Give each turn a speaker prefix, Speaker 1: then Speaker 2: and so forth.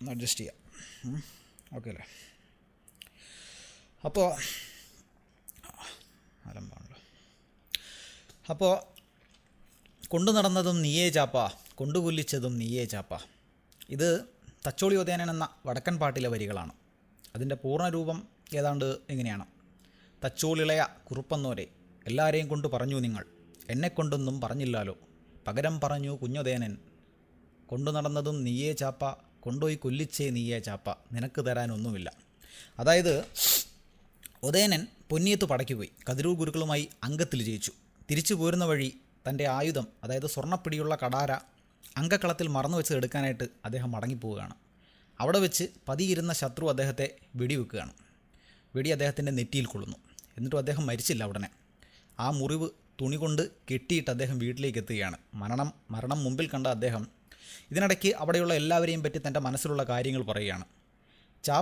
Speaker 1: ഒന്ന് അഡ്ജസ്റ്റ് ചെയ്യാം. ഓക്കെ അല്ലേ? അപ്പോൾ അലമ്പാണല്ലോ അപ്പോൾ കൊണ്ടു നടന്നതും നീയേ ചാപ്പ കൊണ്ടുകൊല്ലിച്ചതും നീയേ ചാപ്പ. ഇത് തച്ചോളി ഉദയനൻ എന്ന വടക്കൻ പാട്ടിലെ വരികളാണ്. അതിന്റെ പൂർണരൂപം ഏതാണ്ട് എങ്ങനെയാണ് തച്ചോളിളയ കുറുപ്പെന്നോരെ എല്ലാവരെയും കൊണ്ട് പറഞ്ഞു നിങ്ങൾ എന്നെക്കൊണ്ടൊന്നും പറഞ്ഞില്ലാലോ. പകരം പറഞ്ഞു കുഞ്ഞുദയനൻ കൊണ്ടു നടന്നതും നീയേ ചാപ്പ കൊണ്ടുപോയി കൊല്ലിച്ചേ നീയേ ചാപ്പ. നിനക്ക് തരാനൊന്നുമില്ല. അതായത് ഉദയനൻ പൊന്നിയത്ത് പടയ്ക്ക് പോയി. കതിരൂർ ഗുരുക്കളുമായി അംഗത്തിൽ ജയിച്ചു. തിരിച്ചു പോരുന്ന വഴി തന്റെ ആയുധം അതായത് സ്വർണപ്പിടിയുള്ള കടാര അങ്കക്കളത്തിൽ മറന്നു വെച്ച് എടുക്കാനായിട്ട് അദ്ദേഹം മടങ്ങിപ്പോവുകയാണ്. അവിടെ വെച്ച് പതിയിരുന്ന ശത്രു അദ്ദേഹത്തെ വെടിവെക്കുകയാണ്. വെടി അദ്ദേഹത്തിന്റെ നെറ്റിയിൽ കൊള്ളുന്നു. എന്നിട്ടും അദ്ദേഹം മരിച്ചില്ല ഉടനെ. ആ മുറിവ് തുണി കൊണ്ട് കെട്ടിയിട്ട് അദ്ദേഹം വീട്ടിലേക്ക് എത്തുകയാണ്. മരണം മരണം മുമ്പിൽ കണ്ട അദ്ദേഹം ഇതിനിടയ്ക്ക് അവിടെയുള്ള എല്ലാവരെയും പറ്റി തന്റെ മനസ്സിലുള്ള കാര്യങ്ങൾ പറയുകയാണ്.